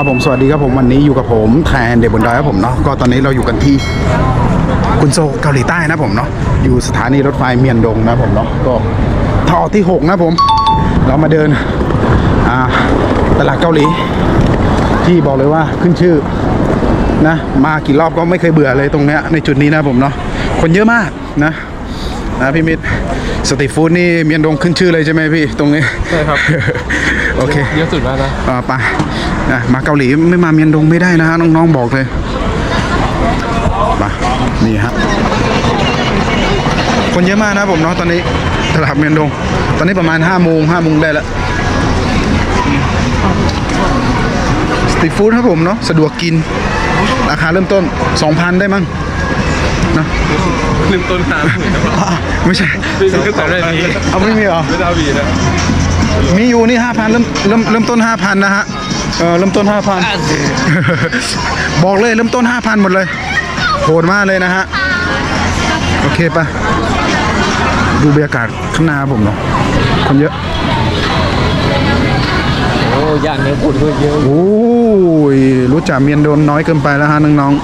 ครับผมสวัสดีครับผมวันนี้อยู่กับผมแทนเดบนดอยครับผมเนาะก็ตอนนี้เราอยู่กันที่กุนโซเกาหลีใต้นะผมเนาะอยู่สถานีรถไฟเมียนดงนะผมเนาะก็ท่อที่ 6 นะผม เรามาเดินอ่าตลาดเกาหลี ที่บอกเลยว่าขึ้นชื่อนะมากี่รอบก็ไม่เคยเบื่อเลยตรงเนี้ยในจุดนี้นะผมเนาะคนเยอะมากนะนะพี่มิตรสตรีทฟู้ดนี่เมียนดงขึ้นชื่อเลยใช่ไหมพี่ตรงนี้ใช่ครับ โอเคเยอะสุดแล้วนะอ่าไป นะมาเกาหลีไม่มาเมียนดงไม่ได้นะฮะน้องๆบอกเลยมานี่ฮะคนเยอะมากนะผมเนาะตอนนี้ตลาดเมียนดง ตอนนี้ประมาณ5้าโมงห้าโมงได้แล้วสตรีทฟู้ดครับผมเนาะสะดวกกิน ราคาเริ่มต้น 2,000 ได้มั้งนะหนึ่งต้นน้ำเหมือนกันอะไม่ใช่ไม่ใช่ก็แต่ได้นี้เอาไม่มีเหรอไม่ได้เอาบีนะมีอยู่นี่ห้าพันเริ่มเริ่มเริ่มต้นห้าพันนะฮะ เออเริ่มต้นห้าพันบอกเลยเริ่มต้นห้าพันหมดเลยโหดมากเลยนะฮะ โอเคปะดูบรรยากาศข้างหน้าผมเนาะคนเยอะ โอ้ย่านนี้คนก็เยอะโอ้ยรู้จักเมียนโดนน้อยเกินไปแล้วฮะน้องๆ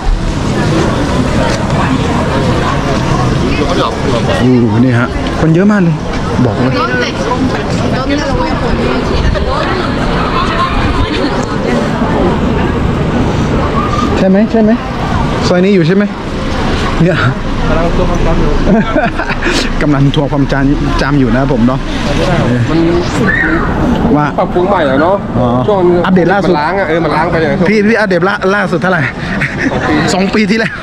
อู้นี่ฮะ คนเยอะมากเลย บอกเลย ¿Dónde? ¿Dónde lo voy a poner? ใช่ไหมใช่ไหมซอยนี้อยู่ใช่ไหมเนี่ยกำลังตัวมันร้อนอยู่กำลังทวงความจำจำอยู่นะผมเนาะมันว่าปรับปรุงใหม่อะเนาะอ๋อช่วงอัปเดตล่าสุดมันล้างอะเออมันล้างไปอย่างนั้นพี่พี่อัปเดตล่าล่าสุดเท่าไหร่สองปีที่แล้ว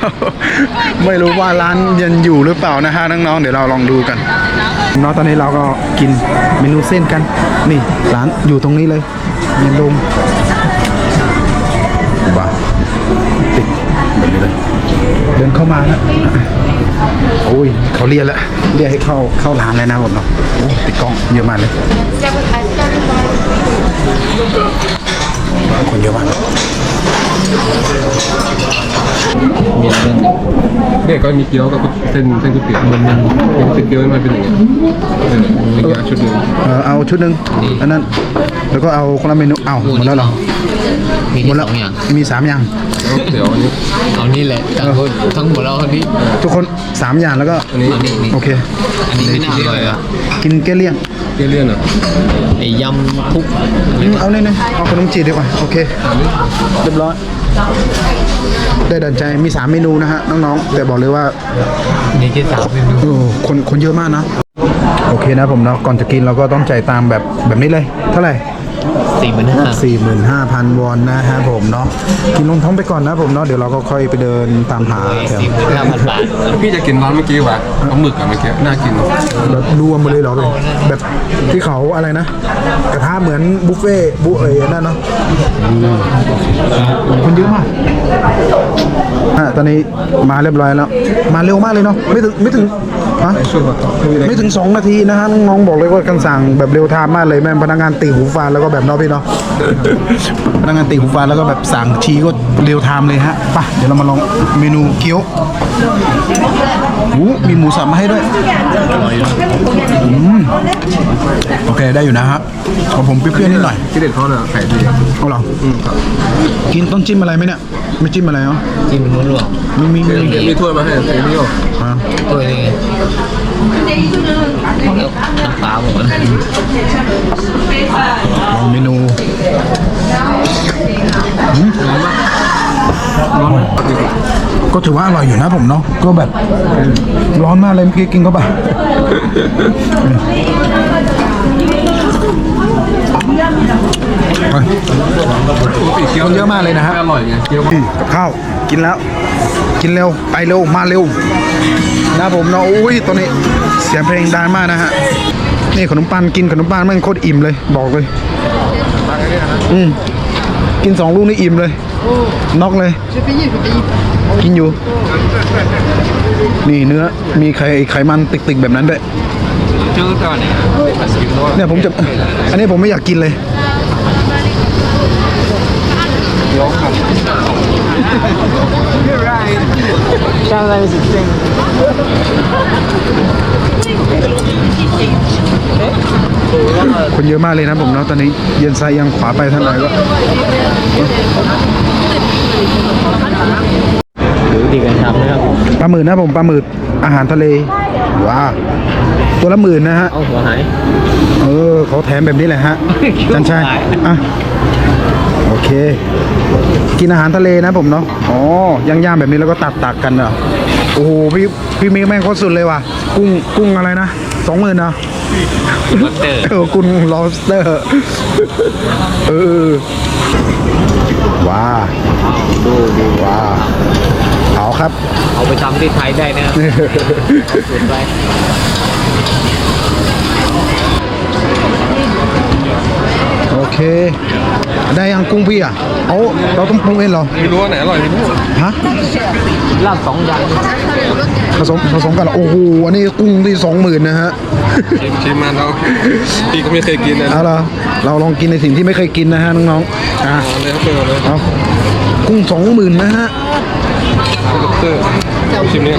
ไม่รู้ว่าร้านยังอยู่หรือเปล่านะฮะน้องๆเดี๋ยวเราลองดูกันเนาะตอนนี้เราก็กินเมนูเส้นกัน นี่ร้านอยู่ตรงนี้เลยเมียนดงว้าวติดแบบนี้เลย เดินเข้ามานะโอ้ยเขาเรียกแล้วเรียกให้เข้าเข้าร้านเลยนะผมเนาะโอ้ติดกล้องเยอะมากเลยคนเยอะมาก เนี่ยก็มีเกี๊ยวกับเส้นเส้นก๋วยเตี๋ยวมันมันเป็นเกี๊ยวมันเป็นอย่างเงี้ยเออเป็นเกี๊ยวชุดหนึ่งเออเอาชุดหนึ่งอันนั้น แล้วก็เอาคนละเมนูเอาหมดแล้วเหรอมีหมดที่แล้สวองอย่างมีสามอย่างแล้วเดี๋ยวอันนี้เอานี่แหละต่างคนทั้งหมดเราคนนี้ทุกคนสามอย่างแล้วก็อันนี้เอานี่นี่โอเคอันนี้ไม่น่าอร่อยอะกินแก้เลี่ยงเกี๊ยวเลี่ยนอะไอ้ยำคุกอืมเอาเนี่ยเนี่ยเอาขนมจีบดีกว่าโอเคเรียบร้อย ได้ดันใจมีสามเมนูนะฮะน้องๆ แต่บอกเลยว่านี่ที่สามเมนูโอ้คนคนเยอะมากนะ โอเคนะผมเนาะก่อนจะกินเราก็ต้องจ่ายตามแบบแบบนี้เลย เท่าไหร่ สี่หมื่นห้า45,000 วอนนะฮะผมเนาะกินลงท้องไปก่อนนะผมเนาะเดี๋ยวเราก็ค่อยไปเดินตามหาแถวสี่หมื่นห้าพันบาทพี่จะกินร้านเมื่อกี้วะเอาหมึกอะเมื่อกี้น่ากินแบบรวมมาเลยเหรอเลยแบบที่เขาอะไรนะ กระทะเหมือนบุฟเฟ่ต์บุเอ๋ยนั่นเนาะคนเยอะมากอะตอนนี้มาเรียบร้อยแล้ว มาเร็วมากเลยเนาะไม่ถึงไม่ถึง ฮะไม่ถึง 2 นาทีนะฮะน้องๆบอกเลยว่ากันสั่งแบบเร็วทามมากเลยแม่งพนักงานตีหูฟันแล้วก็แบบเนาะพี่เนาะพนักงานตีหูฟันแล้วก็แบบสั่งทีก็เร็วไทม์เลยฮะไปเดี๋ยวเรามาลองเมนูเกี๊ยวหูมีหมูสับมาให้ด้วยโอเค ได้อยู่นะฮะของผมเปรี้ยวๆนิดหน่อยที่เด็ดเขาเนี่ยไข่ดีเอาเหรอกินต้องจิ้มอะไรไหมเนี่ย ไม่จิ้มอะไรเนาะที่มันล้วนมีมีมีมีถ้วยมาให้เต็มที่อะอะๆตัวนี้ไงแล้วน้ำปลาหมดลองเมนูร้อนไหมก็ถือว่าอร่อยอยู่นะผมเนาะก็แบบร้อนมากเลยเมื่อกี้กินเข้าไปไปปกติเกี๊ยวเยอะมากเลยนะฮะไม่อร่อยไงเกี๊ยวอืมกับข้าวกินแล้ว กินเร็วไปเร็วมาเร็วนะผมเนาะอุ้ยตอนนี้เสียงเพลงดังมากนะฮะนี่ขนมปังกินขนมปังแม่งโคตรอิ่มเลยบอกเลยอืมกินสองลูกนี่อิ่มเลยน็อกเลย กินอยู่ นี่เนื้อมีไขไขมันติกๆแบบนั้นด้วยชื่อตอนนี้ ชื่อก่อนเนี่ยผมจะอันนี้ผมไม่อยากกินเลยร้องครับจำอไรสิคนเยอะมากเลยนะผมเนาะตอนนี้เย็นไซยังขวาไปเท่าไหร่ะดูดีกันครับนะครับปลาหมึกนะผมปลาหมึกอาหารทะเลว้า ตัวละหมื่นนะฮะ เอาหัวหาย เออเขาแถมแบบนี้แหละฮะ จันชัยอะโอเค กินอาหารทะเลนะผมเนาะ อ๋อย่างๆแบบนี้แล้วก็ตัดตักกันอะโอ้โหพี่พี่มิกแม่งโคตรสุดเลยว่ะ กุ้งกุ้งอะไรนะสองหมื่นนะลอตเตอร์เออกุ้ง lobster เออว้าดูดูว้า เอาครับ เอาไปทำที่ไทยได้นะครับสุดไปโอเค ได้ยังกุ้งพี่อะเอาเราต้องปรุงเองเหรอไม่รู้ว่าไหนอร่อยไม่รู้ฮะลาบสองอย่างผสมผสมกันเหรอโอ้โหอันนี้กุ้งที่สองหมื่นนะฮะชิมชิมมันเราพี่ก็ไม่เคยกินนะเอาล่ะเราลองกินในสิ่งที่ไม่เคยกินนะฮะน้องๆอะเอาเลยครับเปิดเลยเอากุ้งสองหมื่นนะฮะ ล็อบสเตอร์ชิมเนี่ย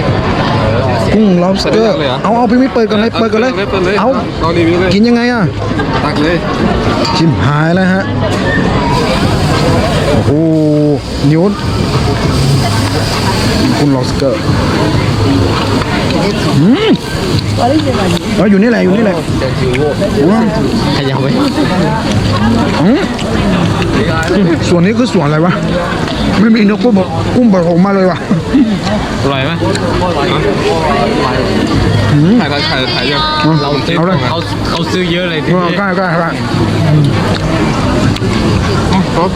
กุ้ง lobster เปิดได้เลยเหรอเอาเอาพี่ไม่เปิดก่อนเลยเปิดก่อนเลยเปิดเลยเอาเรารีวิวเลยกินยังไงอะตักเลยชิมหายแล้วฮะโอ้โหนิ้วคุณ lobster อืมเอาอยู่นี่แหละอยู่นี่แหละอืมขยับไปอืมส่วนนี้คือส่วนอะไรวะ ไม่มีเนื้อกุ้งแบบกุ้งผสมมาเลยว่ะอร่อยไหมถ่ายถ่ายถ่ายถ่ายยังเอาเอาเลยเขาเขาซื้อเยอะเลยทีเอานี้ใกล้ใกล้ใกล้ครับ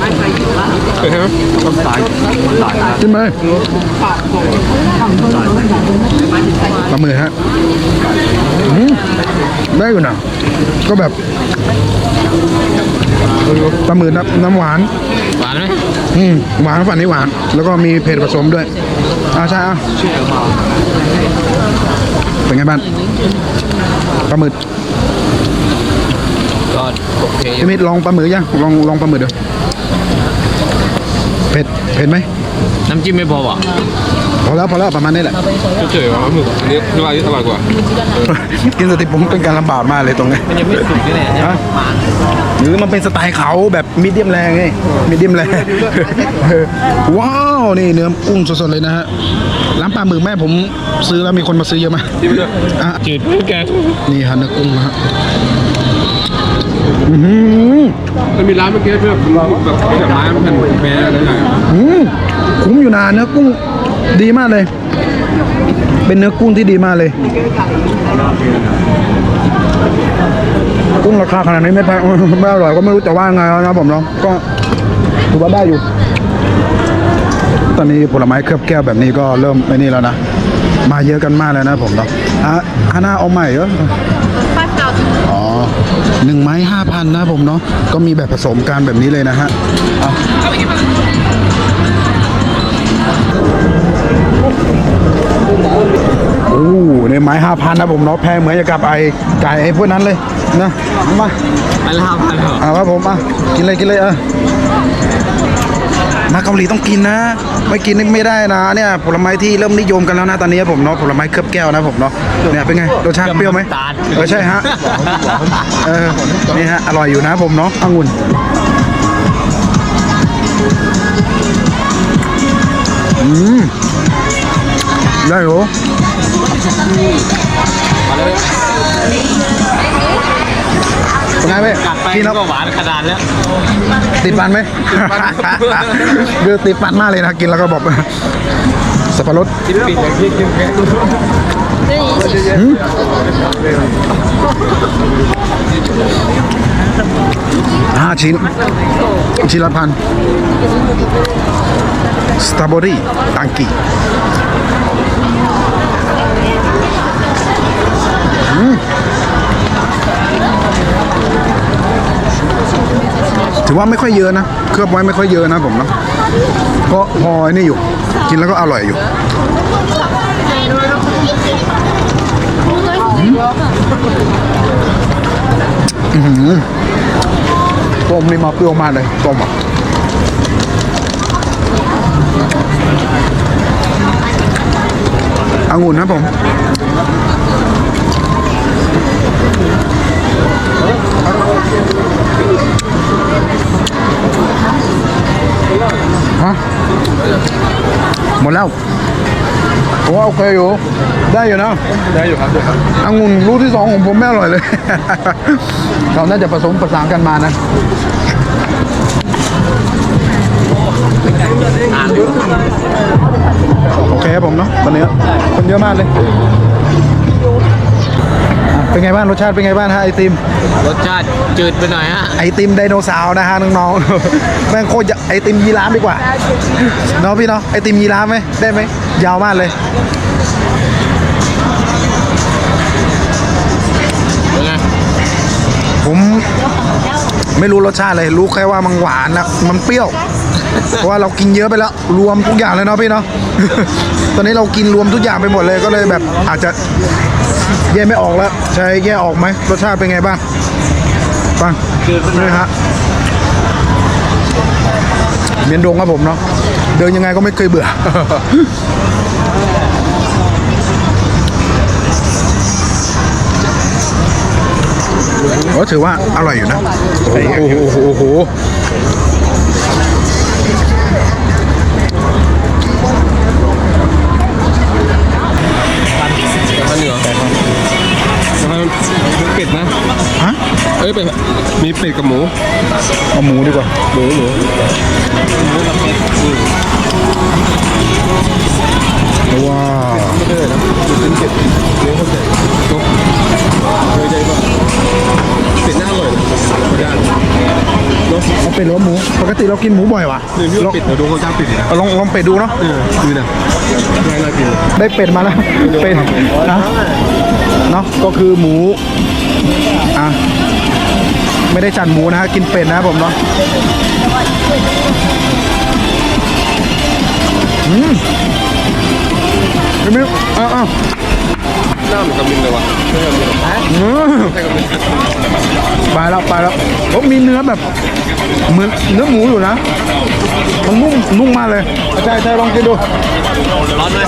เปิดให้ไหมขึ้นมาเลยปลาหมึกฮะอืมได้อยู่นะก็แบบ ปลาหมึกน้ำน้ำหวาน หวานไหมอืมหวานฝันนี้หวาน แล้วก็มีเผ็ดผสมด้วยอ่าใช่อะเป็นไงบ้างปลาหมึกก็โอเคพี่มิตรลองปลาหมึกยังลองลองปลาหมึกดูเผ็ดเผ็ดไหมน้ำจิ้มไม่พอว่ะพ อแล้วพอแล้วประมาณนี้แหละเฉยๆว่าหมึกอันนี้ที่ว่าที่อร่อยกว่า กินสติผมเป็นการลำบากมากเลยตรงนี้มันยังไม่สุกเลยเนี่ยฮะหรือมันเป็นสไตล์เขาแบบมีเดียมแรงไงมีเดียมแรงว้าวนี่เนื้อกุ้งสดๆเลยนะฮะร้านปลาหมึกแม่ผมซื้อแล้วมีคนมาซื้อเยอะไหมที่ไม่เลือกอะจืดแกนี่ฮะเนื้อกุ้งนะฮะอื้อหือมันมีร้านเมื่อกี้แบบแบบแบบไม้มันแผ่นแพ้อะไรอย่างเงี้ยอืมคุ้มอยู่นานเนื้อกุ้ง ดีมากเลย เป็นเนื้อกุ้งที่ดีมากเลย กุ้งราคาขนาดนี้ไม่แพงไม่อร่อยก็ไม่รู้จะว่าไงแล้วนะผมเนาะก็ถือว่าได้อยู่ ตอนนี้ผลไม้เคลือบแก้วแบบนี้ก็เริ่มไม่นี่แล้วนะ มาเยอะกันมากแล้วนะผมเนาะอะฮาน่าเอาใหม่เหรอ five thousand อ๋อหนึ่งไม้ห้าพันนะผมเนาะก็มีแบบผสมกันแบบนี้เลยนะฮะอะ โอ้ในไม้ห้าพันนะผมเนาะแพงเหมือนกับไอ้ไก่ไอ้พวกนั้นเลยนะเอามามันลาบมันเหรอเอาครับผมอะกินเลยกินเลยเออมาเกาหลีต้องกินนะ ไม่กินนี่ไม่ได้นะเนี่ยผลไม้ที่เริ่มนิยมกันแล้วนะตอนนี้ผมเนาะผลไม้เคลือบแก้วนะผมเนาะเนี่ยเป็นไงรสชาติเปรี้ยวไหมเออใช่ฮะเออนี่ฮะอร่อยอยู่นะผมเนาะองุ่นอืม ได้เหรอเป็นไงเว้ยกัดไปกินแล้วก็หวานขนาดแล้วติดฟันไหมคือติดฟันมากเลยนะกินแล้วก็บอกสับปะรดกินปิดอย่างที่กินแค่หืมห้าชิ้นชิ้นละพันสตรอเบอรี่ตังกี ถือว่าไม่ค่อยเยอะนะ เคลือบไว้ไม่ค่อยเยอะนะผมเนาะก็พอไอ้นี่อยู่ กินแล้วก็อร่อยอยู่ต้มนี่มาเปรี้ยวมากเลยต้มอะองุ่นนะผม ฮะหมดแล้วผมว่าโอเคอยู่ ได้อยู่นะได้อยู่ครับได้ครับองุ่นลูกที่สองของผมไม่อร่อยเลย เราน่าจะผสมประสานกันมานะโอเคครับผมเนาะวันนี้คนเยอะมากเลยอะ เป็นไงบ้างรสชาติเป็นไงบ้างฮะไอติม รสชาติจืดไปหน่อยฮะ ไอติมไดโนเสาร์นะฮะน้องๆ แม่งโคตรจะไอติมยีราฟดีกว่าเนาะพี่เนาะไอติมยีราฟไหมได้ไหมยาวมากเลยเป็นไงผมไม่รู้รสชาติเลยรู้แค่ว่ามันหวานนะมันเปรี้ยวเพราะว่าเรากินเยอะไปแล้วรวมทุกอย่างเลยเนาะพี่เนาะตอนนี้เรากินรวมทุกอย่างไปหมดเลยก็เลยแบบอาจจะ แยกไม่ออกแล้ว ใช่แยกออกไหมรสชาติเป็นไงบ้างบ้างนี่ฮะเมียนดงครับผมเนาะเดินยังไงก็ไม่เคยเบื่อก็ถือว่าอร่อยอยู่นะ โอ้โหะเอ้ยเป็ดมีเป็ดกับหมูเอาหมูดีกว่าหมูหมูว้าวไม่ได้นะเป็นเป็ดเนื้อข้าวใหญ่เนาะเนื้อใหญ่มากเป็ดน่าอร่อยนะไม่ได้เนาะเอาเป็ดหรือว่าหมู ปกติเรากินหมูบ่อยวะนี่พี่ลอว่างเป็ดเราดูเขาจ้างเป็ดดีนะเอาลองลองเป็ดดูเนาะเออดูนะง่ายน่ากินเลยได้เป็ดมาแล้วเป็ดนะเนาะก็คือหมูอะ ไม่ได้จัดหมูนะฮะกินเป็ดนะครับผมเนาะอืมไม่รู้อ้าวอ้าวหน้าเหมือนกามินเลยว่ะใช่กามินเหรออืมใช่กามินไปแล้วไปแล้วผมมีเนื้อแบบเหมือนเนื้อหมูอยู่นะมันนุ่มนุ่มมากเลยใช่ใช่ลองกินดูร้อนไหม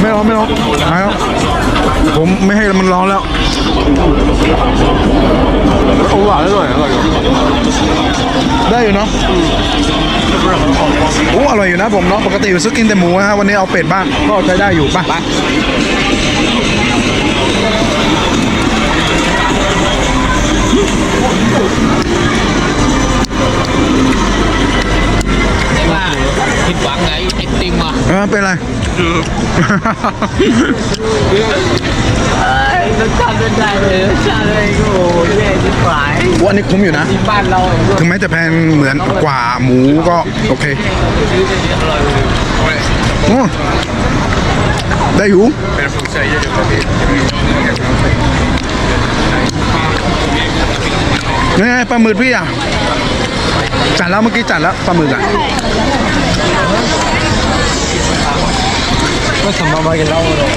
ไม่ร้อนไม่ร้อนไม่ร้อน ผมไม่ให้มันร้อนแล้วโอ้หวานอร่อยอร่อยอยู่ได้อยู่เนาะโอ้อร่อยอยู่นะผมเนาะปกติซื้อกินแต่หมูนะฮะวันนี้เอาเป็ดบ้างก็ใช้ได้อยู่ป่ะแต่ว่าผิดหวังไงไอติมอะเออเป็นไร รสชาติไม่ได้เลยรสชาติอะไรก็โอ้แย่ที่ฝ่ายวันนี้คุ้มอยู่นะ ที่บ้านเราถึงแม้จะแพงเหมือนกว่าหมูก็โอเคโอ้ได้อยู่เป็นผู้ใช้เยอะอยู่ครับพี่นี่ไงปลาหมึกพี่อะจัดแล้วเมื่อกี้จัดแล้วปลาหมึกอะ ก็สมมากินเหล้าเลย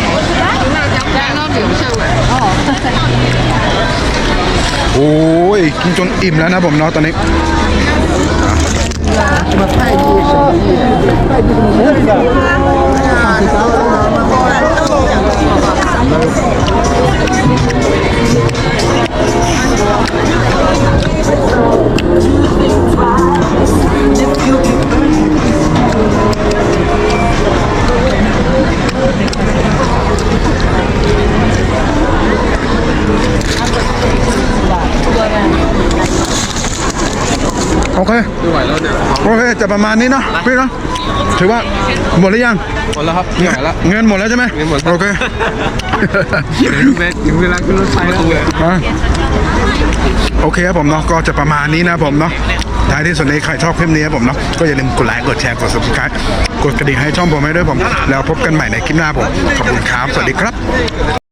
โอ้ยกินจนอิ่มแล้วนะผมเนาะตอนนี้ จะประมาณนี้เนาะพี่เนาะถือว่าหมดหรือยังหมดแล้วครับไม่ไหวแล้วเงินหมดแล้วใช่ไหมเงินหมดแล้วโอเคแม่ถึงเวลาขึ้นรถไฟแล้วเลยอะโอเคครับผมเนาะก็จะประมาณนี้นะผมเนาะท้ายที่สุดในใครชอบคลิปนี้ครับผมเนาะก็อย่าลืมกดไลค์กดแชร์กด subscribe กดกระดิ่งให้ช่องผมให้ด้วยผม แล้วพบกันใหม่ในคลิปหน้าผม ขอบคุณครับ สวัสดีครับ